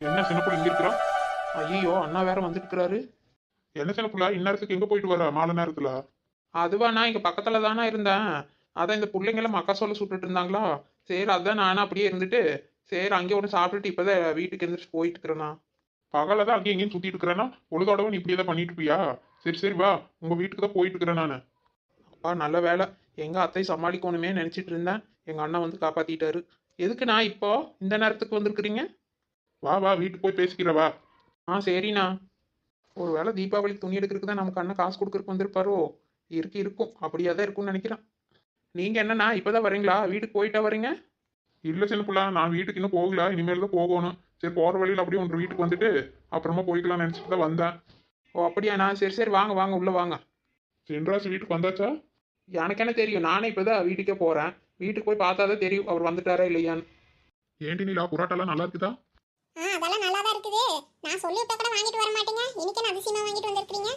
என்ன சின்ன புள்ள இங்க இருக்கிறா? ஐயோ அண்ணா வேற வந்துருக்கிறாரு. என்ன சின்ன புள்ள இந்நேரத்துக்கு எங்க போயிட்டு வர? மாலை நேரத்துல. அதுவா நான் இங்க பக்கத்துல தானே இருந்தேன். அதான் இந்த பிள்ளைங்கள மக்கா சொல்ல சுட்டுட்டு இருந்தாங்களா? சரி அதான் நானும் அப்படியே இருந்துட்டு சரி அங்கே ஒன்று சாப்பிட்டுட்டு இப்பதான் வீட்டுக்கு எந்திரிச்சு போயிட்டு இருக்கிறேண்ணா பகல தான் அங்கேயும் இங்கேயும் சுத்திட்டு இருக்கிறேன்னா பொழுதோடவும் நீ இப்படியே தான் பண்ணிட்டு இருப்பியா? சரி சரி வா. உங்க வீட்டுக்கு தான் போயிட்டு இருக்கிறேன் நானு. அப்பா நல்ல வேலை. எங்க அத்தை சமாளிக்கணுமே நினைச்சிட்டு இருந்தேன். எங்க அண்ணன் வந்து காப்பாத்திட்டாரு. எதுக்கு நான் இப்போ? இந்த நேரத்துக்கு வந்திருக்கிறீங்க? வா வா வீட்டுக்கு போய் பேசிக்கிற வா. ஆ சரிண்ணா. ஒரு வேளை தீபாவளிக்கு துணி எடுக்கிறதுக்கு தான் நமக்கு அண்ணன் காசு கொடுக்கறதுக்கு வந்திருப்பாரோ? இருக்கு இருக்கும். அப்படியே தான் இருக்கும்னு நினைக்கிறேன். நீங்க என்னண்ணா இப்பதான் வரீங்களா வீட்டுக்கு போயிட்டா வரீங்க இல்ல சின்ன புள்ள நான் வீட்டுக்கு இன்னும் போகல. இனிமேல் தான் போகணும். சரி போற வழியில அப்படியே உங்க வீட்டுக்கு வந்துட்டு அப்புறமா போய்க்கலாம் நினைச்சிட்டு தான் வந்தேன். ஓ அப்படியாண்ணா. சரி சரி வாங்க வாங்க உள்ள வாங்க. சென்றாஸ் வீட்டுக்கு வந்தாச்சா? எனக்கு என்ன தெரியும்? நானே இப்பதான் வீட்டுக்கே போறேன். வீட்டுக்கு போய் பார்த்தா தான் தெரியும். அவர் வந்துட்டாரா இல்லையான்னு. ஏன்டி நீலா புரோட்டாலாம் நல்லா இருக்குதா? ஆ அதெல்லாம் நல்லா தான் இருக்குது. நான் சொல்லி விட்டா கூட வாங்கிட்டு வர மாட்டீங்க. இன்னைக்கு என்ன அதிசயமா வாங்கிட்டு வந்திருக்கீங்க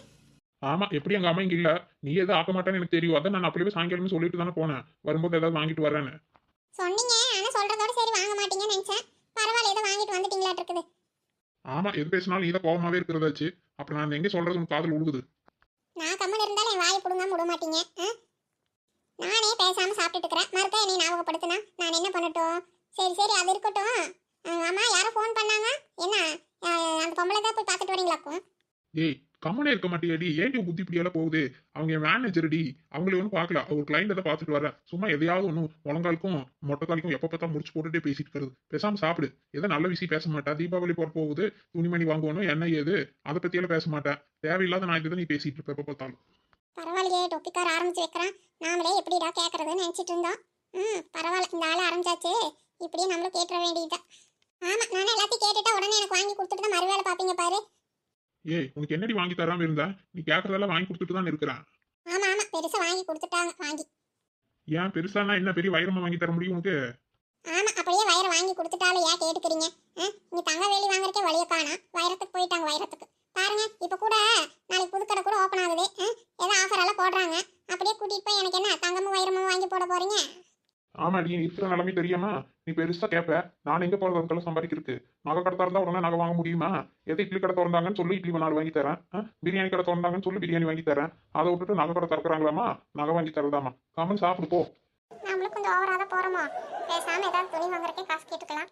ஆமா எப்படி எங்க அம்மா இங்க இல்ல? நீ எதுவும் ஆக்க மாட்டேன்னு எனக்கு தெரியும். அதான் நான் அப்படியே சாயங்காலமே சொல்லிட்டு தானே போனேன். வரும்போது ஏதாவது வாங்கிட்டு வரேன்னு சொன்னீங்க. ஆனா சொல்றதோட சரி வாங்க மாட்டீங்கன்னு நினைச்சேன். பரவாயில்ல ஏதோ வாங்கிட்டு வந்துட்டீங்களாட்டு இருக்குது ஆமா எது பேசினாலும் நீ தான் கோவமாவே இருக்கிறதாச்சு. அப்புறம் நான் எங்க சொல்றது உன் காதல் உழுகுது? நான் கம்மன் இருந்தாலும் என் வாயை பிடுங்காம விட மாட்டீங்க? நானே பேசாம சாப்பிட்டுட்டு இருக்கிறேன். மறுக்கா என்னை ஞாபகப்படுத்தினா? நான் என்ன பண்ணட்டும்? சரி சரி அது இருக்கட்டும். ஆமா யாரோ ஃபோன் பண்ணாங்க? என்ன? அந்த பொம்பளை தான் போய் பார்த்துட்டு வரீங்களாக்கும்? ஏய் கம்மனே இருக்க மாட்டியாடி. உன் புத்தி இப்படியெல்லாம் போகுது? அவங்க மேனேஜர்டி அவங்களே ஒன்றும் பார்க்கல. ஒரு கிளைண்ட் தான் பார்த்துட்டு வரேன் சும்மா எதையாவது ஒன்றும் முழங்காலுக்கும் மொட்டைக்காலுக்கும் எப்போ பார்த்தா முடிச்சு போட்டுட்டே பேசிட்டு இருக்கிறது. பேசாம சாப்பிடு. ஏதோ நல்ல விஷயம் பேச மாட்டா தீபாவளி போற போகுது. துணிமணி வாங்கணும் என்ன ஏது அதை பத்தியெல்லாம் பேச மாட்டேன். தேவையில்லாத நான் இதுதான் நீ பேசிட்டு இருப்ப எப்போ பார்த்தாலும். பரவாயில்லையே டொப்பிக்கார ஆரம்பிச்சு வைக்கிறான். நாமளே எப்படிடா கேட்கறதுன்னு நினைச்சிட்டு இருந்தோம். ம் பரவாயில்ல இந்த ஆள் ஆரம்பிச்சாச்சு. இப்படியே நம்மளும் கேட்டுற வேண்டியதுதான். ஆமா நானே எல்லாத்தையும் கேட்டுட்டா உடனே எனக்கு வாங்கி கொடுத்துட்டு தான் மறுவேளை பாப்பீங்க பாரு. ஏய் உனக்கு என்னடி வாங்கி தராம இருந்தா? நீ கேட்கறதெல்லாம் வாங்கி கொடுத்துட்டு தான் இருக்கிறேன் ஆமா ஆமா பெருசா வாங்கி கொடுத்துட்டாங்க வாங்கி. ஏன் பெருசானா என்ன பெரிய வைரமா வாங்கி தர முடியும் உனக்கு? ஆமா அப்படியே வயிறை வாங்கி கொடுத்துட்டாலும் ஏன் கேட்டுக்கிறீங்க? இங்க தங்க வேலி வாங்குறதுக்கே வழிய காணா. வைரத்துக்கு போயிட்டாங்க வைரத்துக்கு. பாருங்க இப்ப கூட நாளைக்கு புதுக்கடை கூட ஓப்பன் ஆகுது? ஏதோ ஆஃபர் எல்லாம் போடுறாங்க. அப்படியே கூட்டிட்டு போய் எனக்கு என்ன தங்கமும் வைரமும் வாங்கி போட போறீங்க? ஆமா நீ இருக்கிற நிலைமை தெரியாம நீ பெருசா கேட்ப நான் எங்க போல அதுக்கெல்லாம் சம்பாதிக்கிறதுக்கு? நகை கடை திறந்தா உடனே நகை வாங்க முடியுமா? எது இட்லி கடை திறந்தாங்கன்னு சொல்லி இட்லி நாலு வாங்கி தரேன். ஆ? பிரியாணி கடை திறந்தாங்கன்னு சொல்லி பிரியாணி வாங்கி தரேன். அதை விட்டுட்டு நகை கடை திறக்கிறாங்களாமா நகை வாங்கி தரதாமா கமல் சாப்பிடு போ. நம்மளும் கொஞ்சம் ஓவரா தான் போறோமோ பேசாம ஏதாவது துணி வாங்குறதுக்கே காசு கேட்டுக்கலாம்.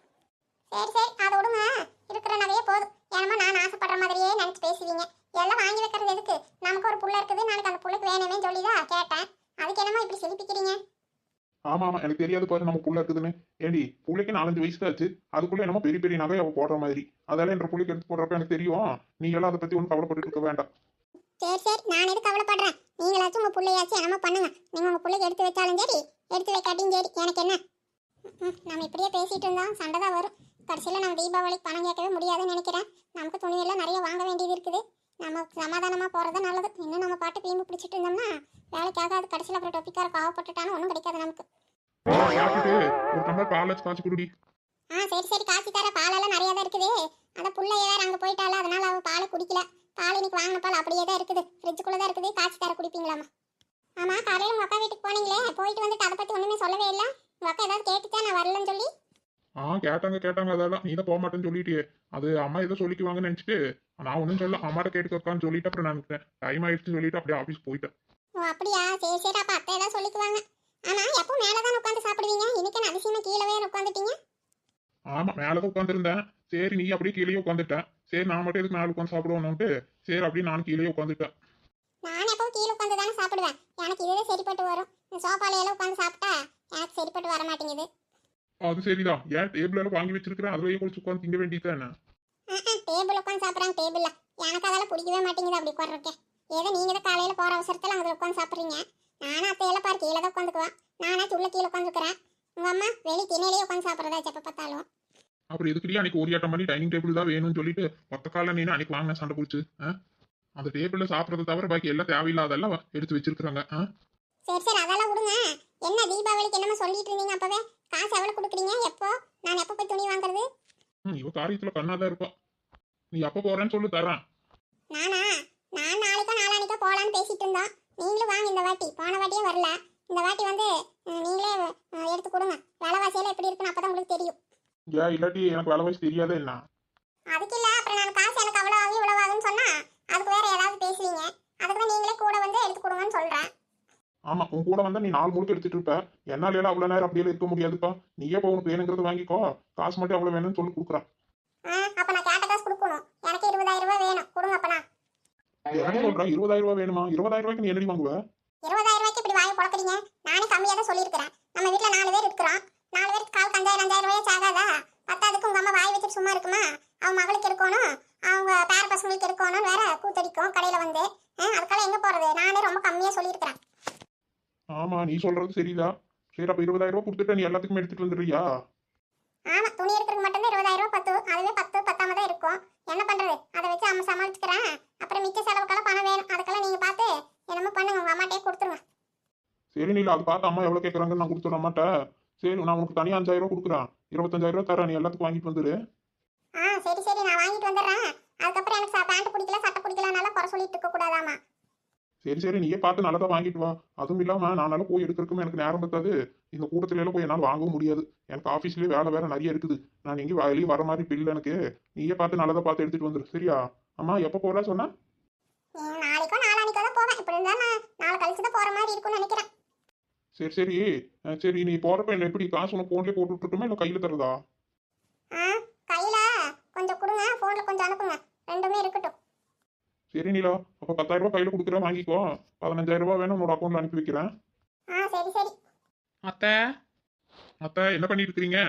சரி சரி அதை விடுங்க. இருக்கிற நகையே போதும். ஏன்னா நான் ஆசைப்படுற மாதிரியே நினைச்சு பேசுவீங்க. எல்லாம் வாங்கி வைக்கிறது எதுக்கு? நமக்கு ஒரு புள்ள இருக்குது. நாளைக்கு அந்த புள்ளைக்கு வேணுமே சொல்லிதான் கேட்டேன். அதுக்கு என்னமோ இப்படி சிரிப்பிக்கிறீங்க? ஆமா ஆமா எனக்கு தெரியாது பாரு நம்ம புள்ள இருக்குதுன்னு. ஏடி புள்ளைக்கு நாலஞ்சு வயசு ஆச்சு அதுக்குள்ள என்னமோ பெரிய பெரிய நகை அவ போடுற மாதிரி. அதெல்லாம் என்ற புள்ளைக்கு எடுத்து போடுறப்ப எனக்கு தெரியும். நீ எல்லாம் அதை பத்தி ஒன்றும் கவலைப்பட்டு இருக்க வேண்டாம். சரி சரி நான் எது கவலைப்படுறேன்? நீங்களாச்சும் உங்க பிள்ளையாச்சும் என்னமோ பண்ணுங்க. நீங்க உங்க பிள்ளைக்கு எடுத்து வச்சாலும் சரி எடுத்து வைக்காட்டியும் சரி எனக்கு என்ன? ம், நம்ம இப்படியே பேசிட்டு இருந்தா சண்டை தான் வரும். கடைசியில் நம்ம தீபாவளிக்கு பணம் கேட்கவே முடியாதுன்னு நினைக்கிறேன். நமக்கு துணியெல்லாம் நிறைய வாங்க வேண்டியது இருக்குது. நம்ம சமாதானமாக போகிறது நல்லது. இன்னும் நம்ம பாட்டு பீம்பு பிடிச்சிட்டு இருந்தோம்னா வேலைக்கு ஆகாது கடைசியில் அப்புறம் டொப்பிக்கார பாவப்பட்டுட்டாலும் ஒன்றும் கிடைக்காது நமக்கு. சாப்பிட்டு ஒரு டம்ளர் பால் வச்சு காய்ச்சி குடுடி. ஆ சரி சரி காய்ச்சி தர பாலெல்லாம் நிறைய தான் இருக்குது அந்த புள்ளைய வேற அங்கே போயிட்டால அதனால அவள் பாலை குடிக்கல. பால் இன்னைக்கு வாங்கின பால் அப்படியே தான் இருக்குது. ஃப்ரிட்ஜுக்குள்ளே தான் இருக்குது. காய்ச்சி தர குடிப்பீங்களாமா? ஆமா காலையில் உங்கள் அக்கா வீட்டுக்கு போனீங்களே. போயிட்டு வந்துட்டு அதை பற்றி ஒன்றுமே சொல்லவே இல்லை. உங்கள் அக்கா ஏதாவது கேட்டுச்சா? நான் வரலன்னு சொல்லி? ஆ கேட்டாங்க கேட்டாங்க. அதெல்லாம் நீ தான் போக மாட்டேன்னு சொல்லிட்டியே. அது அம்மா ஏதோ சொல்லிக்குவாங்கன்னு நினைச்சிட்டு நான் ஒன்றும் சொல்ல அம்மாட்ட கேட்டுக்கோக்கான்னு சொல்லிட்டு அப்புறம் நான் டைம் ஆயிடுச்சுன்னு சொல்லிட்டு அப்படியே ஆஃபீஸ் போயிட்டேன். ஓ அப்படியா? சரி சரி அப்போ அத்தை ஏதாவது சொல்லிக்குவாங்க. ஆமா எப்போ மேலே தான் உட்காந்து சாப்பிடுவீங்க? இன்னைக்கு நான் அதிசயமா கீழே உட்காந்துட்டீங்க ஆமா மேலதான் உட்காந்துருந்தேன் சரி நீ அப்படியே கீழே உட்காந்துட்டேன் சரி நான் மட்டும் எதுக்கு மேலே உட்காந்து சாப்பிடுவோம்னுட்டு சரி அப்படியே நான் கீழே உட்காந்துட்டேன் நான் எப்போ கீழே உட்காந்து தானே சாப்பிடுவேன்? எனக்கு இதுவே சரிப்பட்டு வரும். சோஃபால எல்லாம் உட்காந்து சாப்பிட்டா எனக்கு சரிப்பட்டு வர மாட்டேங்குது. அது சரிதான். ஏன் டேபிள் எல்லாம் வாங்கி வச்சிருக்கிறேன் அதுலயே குளிச்சு உட்காந்து திங்க வேண்டியது என்ன? டேபிள் உட்காந்து சாப்பிட்றாங்க டேபிளில் எனக்கு அதெல்லாம் பிடிக்கவே மாட்டேங்குது அப்படி உட்கார்றக்கே ஏதோ நீங்கள் தான் காலையில் போகிற அவசரத்தில் அங்கே உட்காந்து சாப்பிட்றீங்க. நானும் அத்தையெல்லாம் பாரு கீழே தான் உட்காந்துக்குவேன் நானாச்சும் உள்ள கீழே உட்காந்துக்கிறேன் உங்கள் அம்மா வெளி திணையிலேயே உட்காந்து சாப்பிட்றதா எப்போ பார்த்தாலும். அப்புறம் எதுக்குடியே அன்னைக்கு ஒரு ஆட்டம் பண்ணி டைனிங் டேபிள் தான் வேணும்னு சொல்லிட்டு ஒத்த கால நீ அன்னைக்கு வாங்கின சண்டை பிடிச்சு அந்த டேபிள்ல சாப்பிட்றத தவிர பாக்கி எல்லாம் தேவையில்லாதெல்லாம் எடுத்து வச்சிருக்காங்க சரி சரி அதெல்லாம் என்ன தீபாவளிக்கு என்னமோ சொல்லிட்டு இருந்தீங்க? அப்போவே காசு எவ்வளோ கொடுக்குறீங்க? எப்போ? நான் எப்போ போய் துணி வாங்குறது? இவ காரியத்துல கண்ணாதான் இருப்பா. நீ எப்ப போறேன்னு சொல்லு தரேன் நானா? நான் நாளைக்கோ நாளானிக்கோ போகலான்னு பேசிட்டு இருந்தோம். நீங்களும் வாங்க இந்த வாட்டி. போன வாட்டியே வரல. இந்த வாட்டி வந்து நீங்களே அஹ், எடுத்து கொடுங்க. விலைவாசியெல்லாம் எப்படி இருக்குன்னு அப்போ தான் உங்களுக்கு தெரியும். ஏன் இல்லாட்டி எனக்கு வேலை வயசு தெரியாதே என்ன? அதுக்கு இல்ல. அப்புறம் நான் காசு எனக்கு அவ்வளோ ஆகும் இவ்வளோ ஆகும்னு சொன்னா அதுக்கு வேற ஏதாவது பேசுவீங்க. அதுக்கு தான் நீங்களே கூட வந்து எடுத்து கொடுங்கன்னு சொல்றேன். ஆமா உன் கூட வந்தா நீ நாலு முழுக்க எடுத்துட்டு இருப்ப. என்னால எல்லாம் அவ்வளவு நேரம் அப்படியே இருக்க முடியாதுப்பா. நீயே இப்போ உனக்கு வேணுங்கிறது வாங்கிக்கோ. காசு மட்டும் அவ்வளவு வேணும்னு சொல்லி கொடுக்குறான் அப்ப நான் கேட்ட காசு கொடுக்கணும். எனக்கு இருபதாயிரம் ரூபாய் வேணும். கொடுங்க அப்பனா என்ன சொல்றேன் இருபதாயிரம் ரூபாய் வேணுமா? இருபதாயிரம் ரூபாய்க்கு நீ என்னடி வாங்குவ? இருபதாயிரம் ரூபாய்க்கு இப்படி வாங்கி பழக்கிறீங்க? நானே கம்மியாக தான் சொல்லியிருக்கிறேன். நம்ம வீட்டில் நாலு பேர் இருக்கிறோம். நாலு பேருக்கு கால் அஞ்சாயிரம் அஞ்சாயிரம் ரூபாய் ஆகாதா பத்தாதுக்கு உங்க அம்மா வாய் வச்சுட்டு சும்மா இருக்குமா? அவன் மகளுக்கு இருக்கணும் அவங்க பேர பசங்களுக்கு இருக்கணும் வேற கூத்தடிக்கும். கடையில் வந்து ஆ, அதுக்கெல்லாம் எங்கே போகிறது நானே ரொம்ப கம்மியாக சொல்லியிருக்கிறேன் ஆமா நீ சொல்றது சரிதான் சரி அப்ப இருபதாயிரம் ரூபாய் கொடுத்துட்டு நீ எல்லாத்துக்குமே எடுத்துட்டு வந்துடுறியா? ஆமாம் துணி எடுக்கிறதுக்கு மட்டும்தான் இருபதாயிரம் ரூபாய் பத்து அதுவே பத்து பத்தாம தான் இருக்கும். என்ன பண்ணுறது அதை வச்சு அம்மா சமாளிச்சுக்கிறேன். அப்புறம் மிச்ச செலவுக்கெல்லாம் பணம் வேணும். அதுக்கெல்லாம் நீங்கள் பார்த்து என்னமோ பண்ணுங்க. உங்கள் அம்மாட்டே கொடுத்துருங்க. சரி நீல அது பார்த்து அம்மா எவ்வளவு கேட்கறாங்கன்னு நான் கொடுத்துட மாட்டேன் சரி நான் உனக்கு தனியா அஞ்சாயிரம் ரூபாய் கொடுக்குறேன். இருபத்தஞ்சாயிரம் ரூபாய் தரேன். நீ எல்லாத்துக்கும் வாங்கிட்டு வந்துரு. ஆ சரி சரி. நான் வாங்கிட்டு வந்துடுறேன். அதுக்கப்புறம் எனக்கு பேண்ட் பிடிக்கல சட்டை பிடிக்கலனால குறை சொல்லிட்டு இருக்க கூடாதாமா சரி சரி நீயே பார்த்து நல்லதா வாங்கிட்டு வா. அதுவும் இல்லாம நானால போய் எடுக்கிறதுக்கும் எனக்கு நேரம் பத்தாது. இந்த கூட்டத்துல எல்லாம் போய் என்னால் வாங்கவும் முடியாது. எனக்கு ஆஃபீஸ்லயே வேலை வேற நிறைய இருக்குது. நான் எங்கேயும் வெளியே வர மாதிரி பில் எனக்கு. நீயே பார்த்து நல்லதா பார்த்து எடுத்துட்டு வந்துரு சரியா? அம்மா எப்போ போறா சொன்னா? சரி சரி. சரி நீ போறப்ப என்ன எப்படி காசு உனக்கு போன்லயே போட்டு விட்டுட்டுமா இல்லை கையில தரதா கையில கொஞ்சம் கொடுங்க. போன்ல கொஞ்சம் அனுப்புங்க. ரெண்டுமே இருக்கட்டும். சரி நீலா அப்போ பத்தாயிரம் ரூபாய் கையில கொடுக்குறேன் வாங்கிக்கோ. பதினஞ்சாயிரம் ரூபாய் வேணும் உன்னோட அக்கௌண்ட்ல அனுப்பி வைக்கிறேன். ஆ சரி சரி. அத்தை அத்தை என்ன பண்ணிட்டு இருக்கீங்க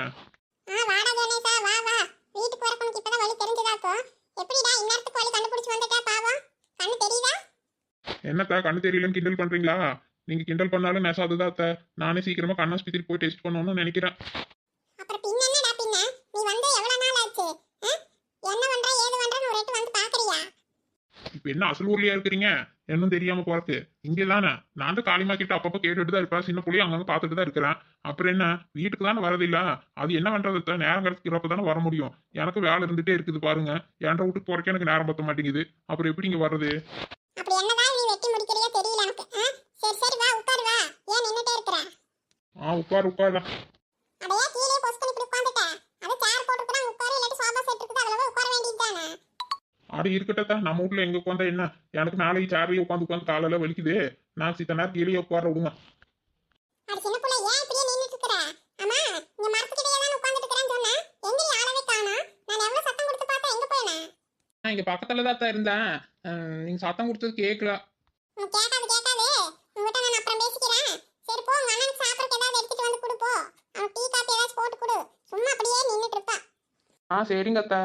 ஆ வாடா கணேசா வா வா. வீட்டுக்கு வரக்கு உனக்கு இப்பதான் வழி தெரிஞ்சதாக்கும் எப்படிடா இந்நேரத்துக்கு வழி கண்டுபிடிச்சு வந்துட்டா பாவம்? கண்ணு தெரியுதா? என்னத்தா கண்ணு தெரியலன்னு கிண்டல் பண்றீங்களா? நீங்க கிண்டல் பண்ணாலும் நெசாதுதான் அத்தை. நானே சீக்கிரமா கண்ணாஸ்பத்திரி போய் டெஸ்ட் பண்ணணும்னு நினைக்கிறேன் அப்புறம் பின்ன என்னடா பின்ன நீ வந்து எவ்வளவு நாள் ஆச்சு ஆ? என்ன பண்ற ஏது பண்றன்னு ஒரு எட்டு வந்து பாக்குறியா இப்போ என்ன அசல் ஊர்லயா இருக்கிறீங்க? என்னும் தெரியாம போறக்கு இங்கே தானே. நான் தான் காளிமா கிட்ட அப்பப்போ கேட்டுட்டு தான் இருப்பேன். சின்ன புள்ளைய அங்கங்க பார்த்துட்டு தான் இருக்கிறேன். அப்புறம் என்ன? வீட்டுக்கு தானே வரதில்ல. அது என்ன பண்றது? நேரம் கிடைக்கிறப்ப தானே வர முடியும். எனக்கு வேலை இருந்துட்டே இருக்குது பாருங்க. என்ற வீட்டுக்கு போறக்கே எனக்கு நேரம் பத்த மாட்டேங்குது. அப்புறம் எப்படி இங்க வர்றது? ஆ? உட்காரு வா ஏன் நின்னுட்டே இருக்கிற ஆ உட்கார் உட்கார் அதையா கீழே பொஸ் பண்ணி இப்படி உட்காந்துட்ட அது சேர் போட்டுருக்கா உட்காரு இல்லாட்டி சோஃபா செட் இருக்குது அதுல போய் உட்கார வேண்டியது தானே ஆடு இருக்கட்டா நம்ம வீட்ல எங்க உட்காந்தா என்ன? எனக்கு நாளைக்கு சேர்லயே உட்காந்து உட்காந்து காலையில வலிக்குது. நான் சித்த நேரம் கீழே உட்கார விடுங்க அடி இங்க தான் நான் இங்க பக்கத்துல தான் அத்தை இருந்தேன் நீங்க சத்தம் கொடுத்தது கேட்கல ஆ சரிங்க அத்தை.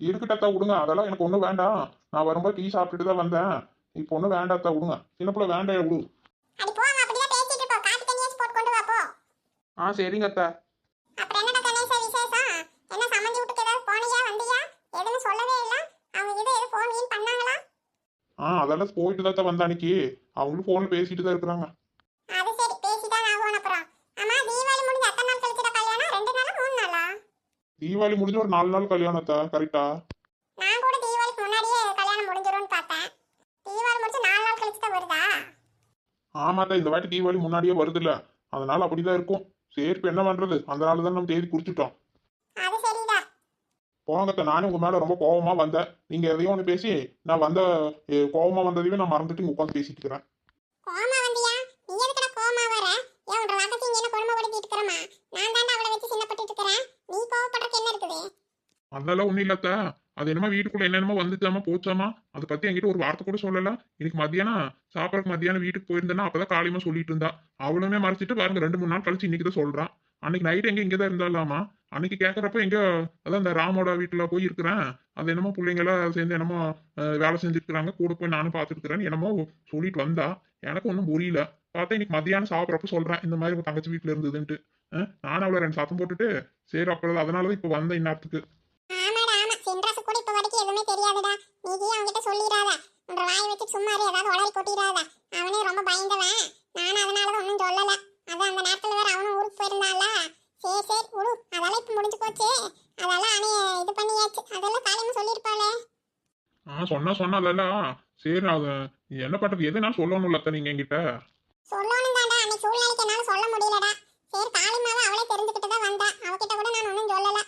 இருக்கட்டா விடுங்க. அதெல்லாம் எனக்கு ஒன்றும் வேண்டாம். நான் வரும்போது டீ சாப்பிட்டுட்டு தான் வந்தேன். இப்போ ஒன்றும் வேண்டாத்தா விடுங்க. சின்ன பிள்ளை வேண்டாம் விடு. ஆ சரிங்க அத்தை. ஆ அதெல்லாம் போயிட்டு தான் வந்த அன்னைக்கு. அவங்களும் ஃபோனில் பேசிட்டு தான் இருக்கிறாங்க அது சரி பேசிதான் ஆகும் அப்புறம் ஆமா தீபாவளி முடிஞ்சு எத்தனை நாள் கழிச்சுடா கல்யாணம் ரெண்டு நாளா மூணு நாளா தீபாவளி முடிஞ்சு ஒரு நாலு நாள் கல்யாணத்தா? கரெக்டா நான் கூட தீபாவளிக்கு முன்னாடியே கல்யாணம் முடிஞ்சிரும்னு பார்த்தேன். தீபாவளி முடிச்சு நாலு நாள் கழிச்சு தான் வருதா? ஆமாத்தா இந்த வாட்டி தீபாவளி முன்னாடியே வருதுல்ல. அதனால அப்படிதான் இருக்கும். சரி இப்போ என்ன பண்றது? அந்த நாள் தான் நம்ம தேதி குறிச்சிட்டோம் அது சரிடா போங்கத்த நானே உங்க மேல ரொம்ப கோவமா வந்தேன். நீங்க எதையோ ஒன்று பேசி நான் வந்த கோவமா வந்ததையும் நான் மறந்துட்டு இங்க உட்காந்து பேசிட்டு இருக்கிறேன் கோமா வந்தியா நீ எதுக்குடா கோமா வர ஏன் உன்ற ரகசியம் இங்க என்ன கொடுமைப்படுத்திட்டு இருக்கிறமா நான் தாண்டா அவளை வச்சு சின்னப்பட்டு இருக்கிறேன் நீ கோவப்படுறதுக்கு என்ன இருக்குது அதெல்லாம் ஒன்றும் இல்லத்த. அது என்னமோ வீட்டுக்குள்ள என்னென்னமோ வந்துச்சாமா போச்சாமா அதை பத்தி என்கிட்ட ஒரு வார்த்தை கூட சொல்லல. இன்னைக்கு மத்தியானம் சாப்பாடுக்கு மத்தியானம் வீட்டுக்கு போயிருந்தேன்னா அப்பதான் காலையுமா சொல்லிட்டு இருந்தா. அவளுமே மறைச்சிட்டு பாருங்க ரெண்டு மூணு நாள் கழிச்சு இன்னைக்கு தான் சொல்றான் அன்னைக்கு நைட் எங்க இங்கே தான் இருந்தாலாமா? அன்னைக்கு கேக்குறப்ப எங்க அதான் இந்த ராமோட வீட்டுல போய் இருக்கிறேன். அது என்னமோ பிள்ளைங்களாம் சேர்ந்து என்னமோ வேலை செஞ்சுருக்கிறாங்க. கூட போய் நானும் பாத்துருக்கிறேன்னு என்னமோ சொல்லிட்டு வந்தா. எனக்கு ஒன்றும் புரியல. பார்த்தா இன்னைக்கு மத்தியானம் சாப்பிட்றப்ப சொல்றேன் இந்த மாதிரி உங்க தங்கச்சி வீட்டுல இருந்ததுன்ட்டு. நானும் அவளை ரெண்டு சத்தம் போட்டுட்டு சரி அப்புறம் அதனாலதான் இப்ப வந்தேன் இந்நேரத்துக்கு ஆமாடா ஆமா சென்ட்ரஸ் கூட இப்ப வரைக்கும் எதுவுமே தெரியாதுடா நீ அவன்கிட்ட சொல்லிடாத. உன்ற வாய் வச்சு சும்மா ஏதாவது உளறி கொட்டிடாத. அவனே ரொம்ப பயந்தவன். நானும் அதனாலதான் ஒன்றும் சொல்லல. அதான் அந்த நேரத்துல வேற அவனும் ஊருக்கு போயிருந்தான்ல சரி சரி விடு. அதெல்லாம் இப்ப முடிஞ்சு போச்சு. அதெல்லாம் அணி இது பண்ணியாச்சு. அதெல்லாம் காலையில சொல்லியிருப்பாளே. ஆ சொன்னா சொன்னால சரி அது என்ன பண்றது? எதுனாலும் சொல்லணும்ல அத்தை நீங்க என்கிட்ட. சொல்லணும் தாண்டா அன்னைக்கு சூழ்நிலைக்கு என்னால சொல்ல முடியலடா. சரி காளிமாவை அவளே தெரிஞ்சுக்கிட்டு தான் வந்தா. அவகிட்ட கூட நான் ஒன்றும் சொல்லல.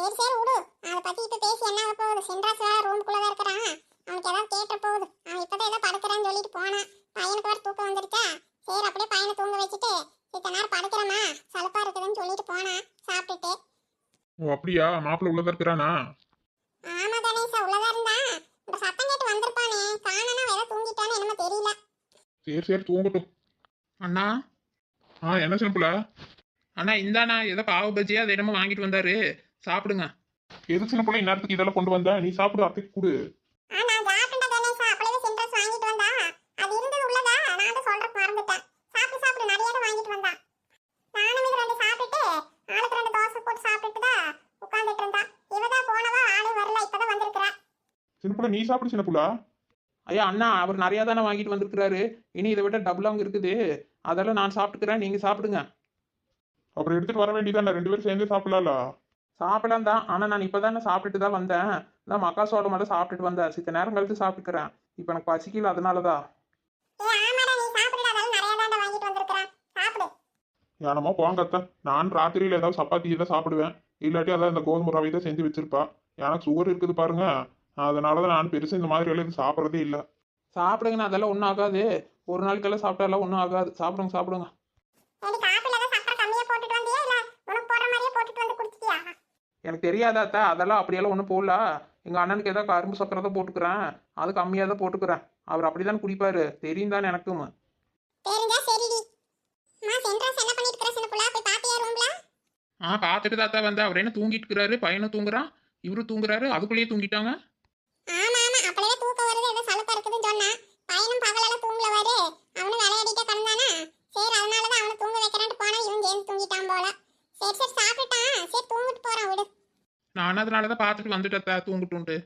சரி சரி விடு. அதை பத்தி இப்ப பேசி என்ன ஆக போகுது? சென்ட்ராஸ் வேற ரூமுக்குள்ள தான் இருக்கிறான். அவனுக்கு ஏதாவது கேட்ட போகுது. அவன் இப்பதான் ஏதோ படுக்கிறேன்னு சொல்லிட்டு போனான். பையனுக்கு வேற தூக்கம் வந்துருச்சா? சரி அப்படியே பையனை தூங்க வச்சுட்டு இத்தனை நேரம் படுக்கிறமா சலுப்பா இருக்குதுன்னு சொல்லிட்டு போனான். சாப்பிட்டுட்டு. ஓ அப்படியா? மாப்பிள்ள உள்ளதா இருக்கிறானா? ஆமா கணேசா உள்ளதா இருந்தான். இப்ப சத்தம் கேட்டு வந்திருப்பானே. காணனா ஏதோ தூங்கிட்டான்னு என்னமோ தெரியல. சரி சரி தூங்கட்டும். அண்ணா. ஆ என்ன சிம்பிள? அண்ணா இந்தாண்ணா. ஏதோ பாவு பஜ்ஜியா அதை என்னமோ வாங்கிட்டு வந்தாரு. சாப்பிடுங்க. எது சின்ன பிள்ளை இந்நேரத்துக்கு இதெல்லாம் கொண்டு வந்த? நீ சாப்பிடு அத்தைக்கு கொடு. ஆ நான் சாப்பிட்டேன் கணேசா அப்படியே சென்ட்ரஸ் வாங்கிட்டு வந்தா? அது இருந்தது உள்ளதா? நான் தான் சொல்றதுக்கு மறந்துட்டேன். சாப்பிடு சாப்பிடு நிறைய தான் வாங்கிட்டு வந்தா. நானும் இது ரெண்டு சாப்பிட்டுட்டு ஆளுக்கு ரெண்டு தோசை போட்டு சாப்பிட்டுட்டு தான் உட்காந்துட்டு இருந்தா. இவதான் போனவா ஆளே வரல இப்பதான் வந்திருக்கிறா. சின்ன பிள்ளை நீ சாப்பிடு சின்ன பிள்ளை. ஐயா அண்ணா அவர் நிறையா தானே வாங்கிட்டு வந்திருக்கிறாரு. இனி இதை விட டபுளாக இருக்குது. அதெல்லாம் நான் சாப்பிட்டுக்கிறேன் நீங்கள் சாப்பிடுங்க. அப்புறம் எடுத்துட்டு வர வேண்டியதானே ரெண்டு பேரும் சேர்ந்து சாப்பிடலாம்ல. சாப்பிடலாம் தான் ஆனால் நான் இப்போ தானே சாப்பிட்டுட்டு தான் வந்தேன். நான் மக்கா சோளம் மட்டும் சாப்பிட்டுட்டு வந்தேன் சித்த நேரம் கழித்து சாப்பிட்டுக்கிறேன். இப்போ எனக்கு பசிக்கல அதனால தான் ஏ ஆமாடா நீ சாப்பிடுடா. அதெல்லாம் நிறைய தாண்டா வாங்கிட்டு வந்திருக்கிறான். சாப்பிடு. ஏனமோ போங்க அத்தை. நான் ராத்திரியில ஏதாவது சப்பாத்தி தான் சாப்பிடுவேன். இல்லாட்டி அதான் இந்த கோதுமை ரவை தான் செஞ்சு வச்சிருப்பா. எனக்கு சுகர் இருக்குது பாருங்க. அதனால தான் நான் பெருசா இந்த மாதிரி எல்லாம் எதுவும் சாப்பிட்றதே இல்லை. சாப்பிடுங்கண்ணா அதெல்லாம் ஒன்றும் ஆகாது. ஒரு நாளைக்கெல்லாம் சாப்பிட்டாலாம் ஒன்றும் ஆகாது. சாப்பிடுங்க சாப்பிடுங்க ஏடி காப்பில ஏதாவது சக்கரை கம்மியா போட்டுட்டு வந்தியா இல்ல உனக்கு போடுற மாதிரியே போட்டுட்டு வந்து குடிச்சிட்டியா எனக்கு தெரியாதா அத்தை அதெல்லாம் அப்படியெல்லாம் ஒன்றும் போடல. எங்கள் அண்ணனுக்கு ஏதோ கரும்பு சக்கரை தான் போட்டுக்கிறேன். அது கம்மியாக தான் போட்டுக்கிறேன். அவர் அப்படி தான் குடிப்பாரு தெரியும் தானே எனக்கும் ஆ பார்த்துட்டு தாத்தா வந்தா. அவர் என்ன தூங்கிட்டு இருக்கிறாரு? பையனும் தூங்குறான். இவரும் தூங்குறாரு. அதுக்குள்ளேயே தூங்கிட்டாங்க ஆமா ஆமா அப்பளவே தூக்கம் வருது ஏதோ சலுப்பா இருக்குதுன்னு சொன்னா பையனும் பகலெல்லாம் தூங்கல வாரு அவனும் விளையாடிட்டே கிடந்தானா சரி அதனாலதான் அவனை தூங்க வைக்கிறேன்ட்டு போனா இவன் சேர்ந்து தூங்கிட்டான் போல சரி சரி சாப்பிட்டுட்டான் சரி தூங்கிட்டு போறான் விடு நான் அதனால தான் பார்த்துட்டு வந்துட்டேன் அத்தை, தூங்கட்டும்ட்டு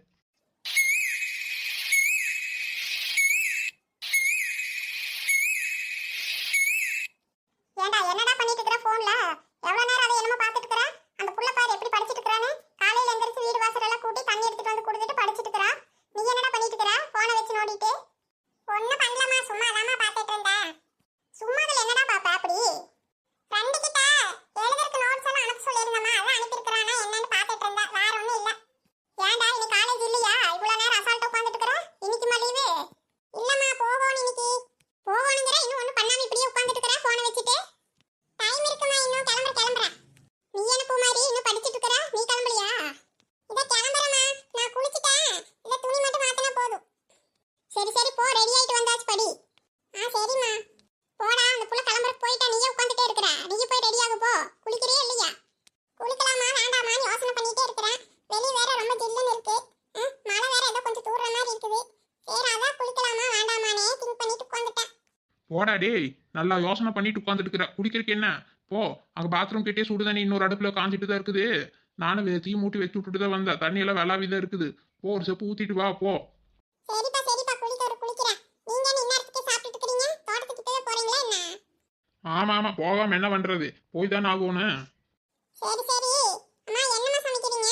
ஏண்டா என்னடா பண்ணிட்டு இருக்கிற போன்ல எவ்வளவு நேரம் அதை என்னமோ பார்த்துட்டு இருக்கிற அந்த புள்ள பாரு எப்படி படிச்சிட்டு இருக்கிறான்னு காலையில எந்திரிச்சு வீடு வாசல் எல்லாம் கூட்டி தண்ணி எடுத்துட்டு வந்து கொடுத்துட்டு படிச்சிட்டு இருக்கிறா நீ என்னடா பண்ணிட்டு இருக்கிற போனை வச்சு நோண்டிட்டு ஒண்ணும் பண்ணலமா சும்மா அதாம்மா பார்த்துட்டு இருந்தேன் சும்மா அதுல என்னடா பாப்பா அப்படி ஃப்ரெண்டு கிட்ட எழுதுறதுக்கு நோட்ஸ் எல்லாம் அனுப்ப சொல்லியிருந்தம்மா அதான் அனுப்பியிருக்கிறானா என்னன்னு பார்த்துட்டு இருந்தேன் வேற ஒண்ணும் இல்ல ஏன்டா இன்னைக்கு காலேஜ் இல்லையா இவ்வளவு நேரம் அசால்ட்டா உட்காந்துட்டு இருக்கிற இன்னைக்குமா லீவு இல்லம்மா போகணும் இன்னைக்கு போகணுங்கிற இன்னும் ஒண்ணும் பண்ணாம இப்படியே உட்காந்துட்டு இருக்கிற போனை வச்சுட்டு டைம் இருக்குமா இன்னும் கிளம்புற கிளம்புற நீ என்ன பூமாரி இன்னும் படிச்சிட்டு இருக்கற நீ கிளம்பலையா இத கிளம்புறமா நான் குளிச்சிட்டேன் இந்த துணி மட்டும் மாத்தினா போதும் சரி சரி போ. ரெடி ஆயிட்டு வந்தாச்சு படி. ஆ சரிம்மா. போடா அந்த புள்ள கிளம்புற போயிட்டா நீயே உட்காந்துட்டே இருக்கிற. நீ போய் ரெடி ஆகு போ. குளிக்கிறியா இல்லையா? குளிக்கலாமா வேண்டாமான்னு யோசனை பண்ணிட்டே இருக்கிறேன் வெளிய வேற ரொம்ப ஜில்லுன்னு இருக்கு. ம், மழை வேற ஏதோ கொஞ்சம் தூர மாதிரி இருக்குது. சரி அதான் குளிக்கலாமா வேண்டாமானே திங்க் பண்ணிட்டு உட்காந்துட்டேன் போடா டேய் நல்லா யோசனை பண்ணிட்டு உட்காந்துட்டு இருக்கிற. குடிக்கிறதுக்கு என்ன? போ அங்கே பாத்ரூம் கிட்டே சுடு தண்ணி இன்னொரு அடுப்புல காஞ்சிட்டு தான் இருக்குது. நானும் தீ மூட்டி வச்சு விட்டுட்டு தான் வந்தேன். தண்ணியெல்லாம் எல்லாம் தான் இருக்குது. போ ஒரு செப்பு ஊத்திட்டு வா போ சரிப்பா சரிப்பா குளிக்க ஒரு குளிக்கிறேன் நீங்க என்ன இந்நேரத்துக்கு சாப்பிட்டுட்டு இருக்கீங்க தோட்டத்துக்கு தான் போறீங்களா என்ன ஆமா ஆமா போகாம என்ன பண்றது? போய் தானே ஆகணும் சரி சரி. அம்மா என்னமா சமைக்கிறீங்க?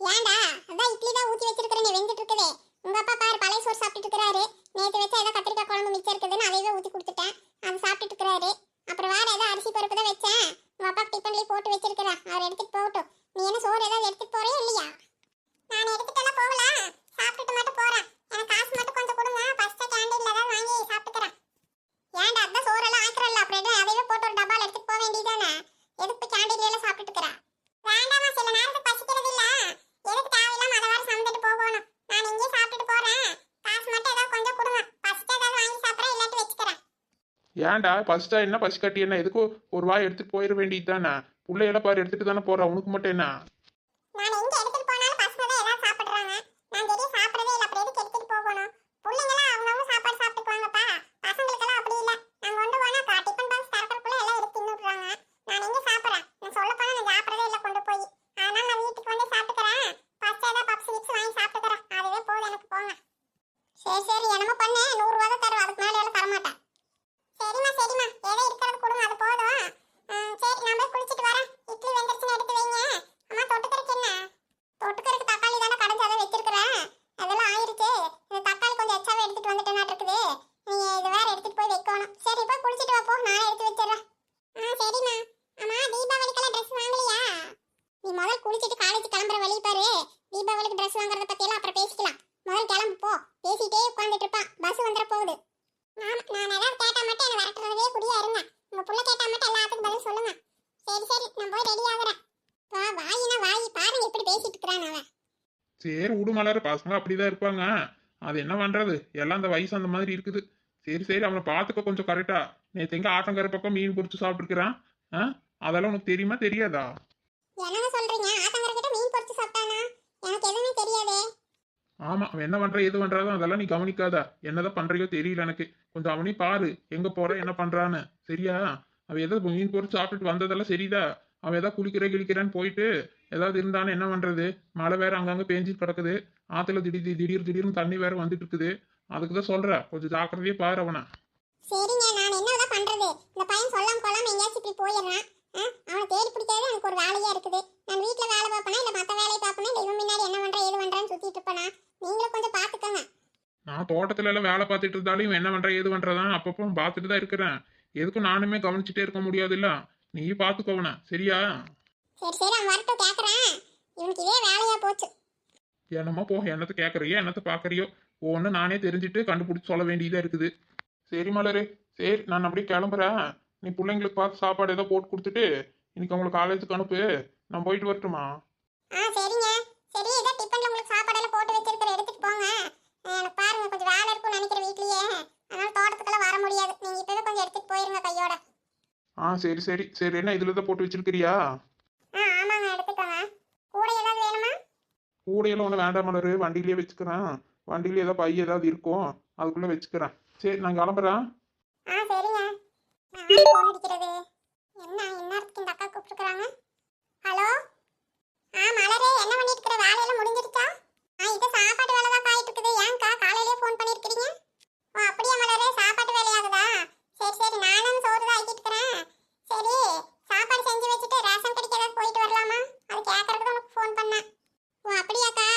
ஏன்டா அதான் இட்லி தான் ஊத்தி வச்சிருக்கிறேன் வெந்துட்டு இருக்குதே உங்க அப்பா பாரு பழைய சோறு சாப்பிட்டுட்டு இருக்காரு நேத்து வச்ச ஏதோ கத்திரிக்காய் குழம்பு மிச்சம் இருக்குதுன்னு அதையவே ஊத்தி கொடுத்துட்டேன். அது சாப்பிட்டுட்டு இருக்கிறாரு அப்புறம் வேற ஏதோ அரிசி பருப்பு தான் வச்சேன். உங்க அப்பா டிஃபன்லயே போட்டு வச்சிருக்கிறேன். அவர் எடுத்துட்டு போகட்டும். நீ என்ன சோறு ஏதாவது எடுத்துட்டு போறியா இல்லையா? நான் எடுத்துட்டெல்லாம் போகல. சாப்பிட்டுட்டு மட்டும் போறேன். எனக்கு காசு மட்டும் கொஞ்சம் கொடுங்க. ஃபர்ஸ்ட் கேண்டீன்ல தான் வாங்கி சாப்பிட்டு ஏன்டா அதான் சோறெல்லாம் ஆக்குறல்ல அப்புறம் என்ன அதையே போட்டு ஒரு டப்பால எடுத்துட்டு போக வேண்டியதானே எதுக்கு கேண்டீன்ல எல்லாம் சாப்பிட்டுட்டு இருக்கிறா? வேண்டாமா சில நேரத்துக்கு பசிக்கிறது இல்ல. எதுக்கு தேவையில்லாம அதை வேற சமைச்சிட்டு போகணும். நான் இங்கே சாப்பிட்டுட்டு போறேன். காசு மட்டும் ஏதாவது கொஞ்சம் கொடுங்க. பசிச்சா ஏதாவது வாங்கி சாப்பிட்றேன் இல்லாட்டி வச்சுக்கிறேன். ஏன்டா? பசிச்சா என்ன பசி கட்டி என்ன? எதுக்கு ஒரு வாய் எடுத்துட்டு போயிட வேண்டியது தானே பிள்ளையெல்லாம் பாரு எடுத்துட்டு தானே போறா. உனக்கு மட்டும் என்ன நான் எங்க எடுத்துட்டு போனாலும் பசங்க தான் ஏதாவது சாப்பிடுறாங்க நான் தெரிய சாப்பிடவே இல்லை அப்புறம் எதுக்கு எடுத்துட்டு போகணும் பிள்ளைங்களாம் அவங்கவுங்க சாப்பாடு சாப்பிட்டுக்குவாங்கப்பா பசங்களுக்கெல்லாம் அப்படி இல்லை நான் கொண்டு போனா கா- டிஃபன் பாக்ஸ் திறக்கறதுக்குள்ள எல்லாம் எடுத்து தின்னுடுறாங்க நான் எங்க சாப்பிட்றேன் நான் சொல்ல போனா நான் சாப்பிடவே இல்லை கொண்டு போய் அதனால நான் வீட்டுக்கு வந்து சாப்பிட்டுக்கிறேன் ஃபர்ஸ்ட் ஏதாவது பப்ஸ் கிப்ஸ் வாங்கி சாப்பிட்டுக்கிறேன் அதுவே போதும் எனக்கு போங்க சரி சரி என்னமோ பண்ணு நூறு ரூபா தான் தருவேன் அதுக்கு மேலே எல்லாம் தரமாட்டேன் சரிம்மா சரிம்மா ஏதோ இருக்கிறது கொடுங்க அது போதும் ம், சரி நான் போய் குளிச்சிட்டு வரேன் இட்லி வெந்துருச்சுன்னு எடுத்து வைங்க அம்மா ட்ரெஸ் வாங்குறத பத்தி எல்லாம் அப்புறம் பேசிக்கலாம் முதல்ல கிளம்பு போ பேசிட்டே உட்கார்ந்துட்டு இருப்பான் பஸ் வந்துட போகுது ஆமா நான் ஏதாவது கேட்டா மட்டும் என்ன விரட்டுறதே குடியா இருங்க உங்க புள்ள கேட்டா மட்டும் எல்லாத்துக்கும் பதில் சொல்லுங்க சரி சரி நான் போய் ரெடி ஆகுறேன் வா வாயினா வாய் பாருங்க இப்படி பேசிட்டு இருக்கிறான் அவன் சரி விடு மலர் பசங்க அப்படிதான் இருப்பாங்க. அது என்ன பண்றது? எல்லாம் அந்த வயசு அந்த மாதிரி இருக்குது. சரி சரி அவனை பார்த்துக்க கொஞ்சம் கரெக்டா நேற்று எங்க ஆத்தங்கரை பக்கம் மீன் பொரிச்சு சாப்பிட்டுருக்கிறான். அதெல்லாம் உனக்கு தெரியுமா தெரியாதா? ஆமா அவன் என்ன பண்ற எது பண்றாதோ அதெல்லாம் நீ கவனிக்காத. என்னதான் பண்றியோ தெரியல எனக்கு. கொஞ்சம் அவனையும் பாரு எங்க போற என்ன பண்றான்னு. சரியா? அவன் ஏதோ மீன் பொரிச்சு சாப்பிட்டுட்டு வந்ததெல்லாம் சரிதா அவன் ஏதாவது குளிக்கிறே கிளிக்கிறேன்னு போயிட்டு ஏதாவது இருந்தானே என்ன பண்றது? மழை வேற அங்கங்க பேஞ்சிட்டு கிடக்குது. ஆத்துல திடீர் திடீர் திடீர்னு தண்ணி வேற வந்துட்டு இருக்குது. அதுக்கு தான் சொல்றேன் கொஞ்சம் ஜாக்கிரதையே பாரு அவனை. சரிங்க நான் என்னதான் பண்றது? இந்த பையன் சொல்லாம கொள்ளாம எங்கேயாச்சும் இப்படி போயிடுறான். அவனை தேடி பிடிக்கிறது எனக்கு ஒரு வேலையா இருக்குது. நான் வீட்ல வேலை பார்ப்பேனா இல்ல மத்த வேலையை பார்ப்பேனா இல்ல இவன் முன்னாடி என்ன பண்றேன் ஏது பண்றேன்னு சுத்திட்டு இருப்பேனா? நீங்களும் கொஞ்சம் பாத்துக்கோங்க நான் தோட்டத்துல எல்லாம் வேலை பார்த்துட்டு இருந்தாலும் இவன் என்ன பண்ற ஏது பண்றதான் அப்பப்போ பார்த்துட்டு தான் இருக்கிறேன். எதுக்கும் நானுமே கவனிச்சுட்டே இருக்க முடியாது இல்ல நீ பாத்துக்கோவன சரியா? சரி சரி அவன் வரட்டும் கேக்குறேன். இவனுக்கு இதே வேலையா போச்சு. என்னமோ போ என்னத்தை கேட்குறியோ என்னத்தை பார்க்குறியோ ஒன்று நானே தெரிஞ்சுட்டு கண்டுபிடிச்சி சொல்ல வேண்டியதாக இருக்குது. சரி மலரு சரி நான் அப்படியே கிளம்புறேன். நீ பிள்ளைங்களுக்கு பார்த்து சாப்பாடு ஏதோ போட்டு கொடுத்துட்டு இன்னைக்கு அவங்களுக்கு காலேஜுக்கு அனுப்பு. நான் போயிட்டு வரட்டுமா? ஆ சரிங்க. சரி இதோ டிஃபன்ல உங்களுக்கு சாப்பாடெல்லாம் போட்டு வச்சிருக்கிற எடுத்துட்டு போங்க. எனக்கு பாருங்க கொஞ்சம் வேலை இருக்கும்னு நினைக்கிற வீட்லயே. அதனால தோட்டத்துக்கெல்லாம் வர முடியாது. நீங்க இப்பவே கொஞ்சம் எடுத்துட்டு போயிருங்க கையோட. ஆ சரி சரி. சரி என்ன இதில் தான் போட்டு வச்சிருக்கிறியா? கூடையெல்லாம் ஒன்றும் வேண்டாம் மலரு. வண்டியிலேயே வச்சுக்கிறேன். வண்டியிலே ஏதாவது பை ஏதாவது இருக்கும். அதுக்குள்ளே வச்சுக்கிறேன். சரி நான் கிளம்புறேன். ஹலோ? ஆ மலரே என்ன பண்ணிட்டு இருக்கிற வேலையெல்லாம் முடிஞ்சிருச்சா? ஆ இது சாப்பாட்டு வேலை தான் காயிட்டு இருக்குது ஏன்க்கா காலையிலேயே ஃபோன் பண்ணியிருக்கிறீங்க ஓ அப்படியா மலரே சாப்பாட்டு வேலையாகுதா? சரி சரி. நானும் சோறு தான் ஆக்கிட்டு இருக்கிறேன் சரி சாப்பாடு செஞ்சு வச்சுட்டு ரேஷன் கடைக்கு ஏதாவது போயிட்டு வரலாமா? அது கேட்கறதுக்கு உனக்கு ஃபோன் பண்ணேன். ஓ அப்படியாக்கா.